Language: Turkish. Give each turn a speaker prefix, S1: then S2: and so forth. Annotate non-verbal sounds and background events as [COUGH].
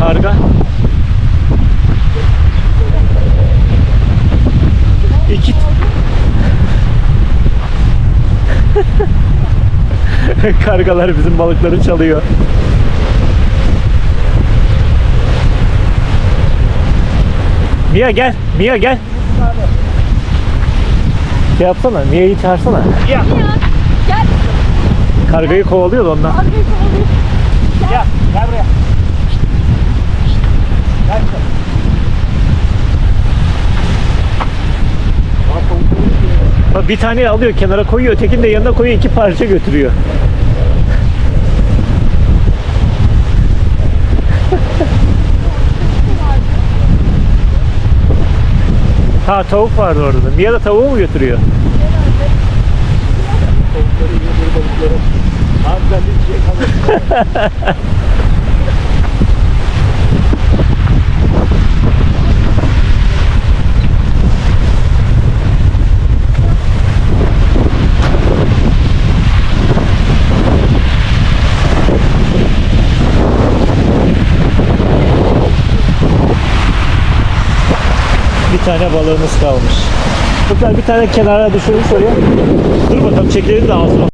S1: karga. İki [LAUGHS] Kargalar bizim balıkları çalıyor. Mia gel, Mia gel. Şey yapsana, Mia'yı çağırsana.
S2: Mia.
S3: Mia.
S1: Kargayı kovalıyor da ondan.
S3: Kargayı kovalıyor.
S2: Gel. Gel.
S1: Bir tane alıyor kenara koyuyor. Ötekini de yanına koyuyor. iki parça götürüyor. [LAUGHS] ha tavuk vardı orada da. Mia da tavuğu mu götürüyor?
S2: Tavukları yiyor balıkları. Abi ben bir şey kalmadı. [LAUGHS]
S1: Bir tane balığımız kalmış. Furkan bir tane kenara düşürmüş oraya. Dur bakalım çekelim de ağzına.